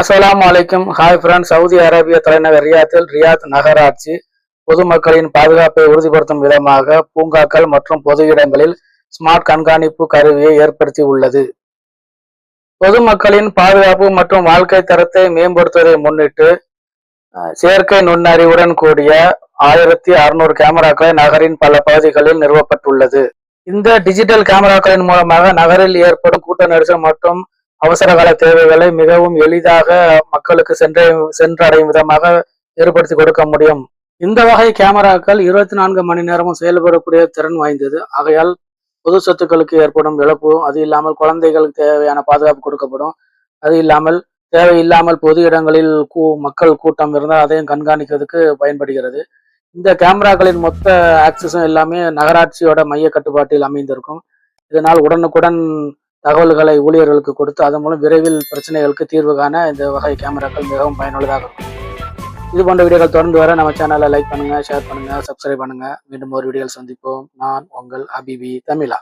அஸ்லாம் அலைக்கும். Hi friend Saudi அரேபிய தலைநகர் ரியாத்தில் ரியாத் நகராட்சி பொதுமக்களின் பாதுகாப்பை உறுதிப்படுத்தும் விதமாக பூங்காக்கள் மற்றும் பொது இடங்களில் ஸ்மார்ட் கண்காணிப்பு கருவியை ஏற்படுத்தி உள்ளது. பொதுமக்களின் பாதுகாப்பு மற்றும் வாழ்க்கை தரத்தை மேம்படுத்துவதை முன்னிட்டு செயற்கை நுண்ணறிவுடன் கூடிய ஆயிரத்தி அறுநூறு கேமராக்களை நகரின் பல பகுதிகளில் நிறுவப்பட்டுள்ளது. இந்த டிஜிட்டல் கேமராக்களின் மூலமாக நகரில் ஏற்படும் கூட்ட நெரிசல் மற்றும் அவசரகால தேவைகளை மிகவும் எளிதாக மக்களுக்கு சென்ற சென்றடையும் விதமாக ஏற்படுத்தி கொடுக்க முடியும். இந்த வகை கேமராக்கள் இருபத்தி நான்கு மணி நேரமும் செயல்படக்கூடிய திறன் வாய்ந்தது. ஆகையால் பொது சொத்துக்களுக்கு ஏற்படும் இழப்பு அது இல்லாமல் குழந்தைகளுக்கு தேவையான பாதுகாப்பு கொடுக்கப்படும். அது இல்லாமல் தேவையில்லாமல் பொது இடங்களில் கூ மக்கள் கூட்டம் இருந்தால் அதையும் கண்காணிக்கிறதுக்கு பயன்படுகிறது. இந்த கேமராக்களின் மொத்த ஆக்சஸும் எல்லாமே நகராட்சியோட மைய கட்டுப்பாட்டில் அமைந்திருக்கும். இதனால் உடனுக்குடன் தகவல்களை ஊழியர்களுக்கு கொடுத்து அதன் மூலம் விரைவில் பிரச்சனைகளுக்கு தீர்வு காண இந்த வகை கேமராக்கள் மிகவும் பயனுள்ளதாக இருக்கும். இது போன்ற வீடியோக்கள் தொடர்ந்து வர நம்ம சேனலை லைக் பண்ணுங்க ஷேர் பண்ணுங்க சப்ஸ்கிரைப் பண்ணுங்க. மீண்டும் ஒரு வீடியோவில் சந்திப்போம். நான் உங்கள் அபிபி தமிழா.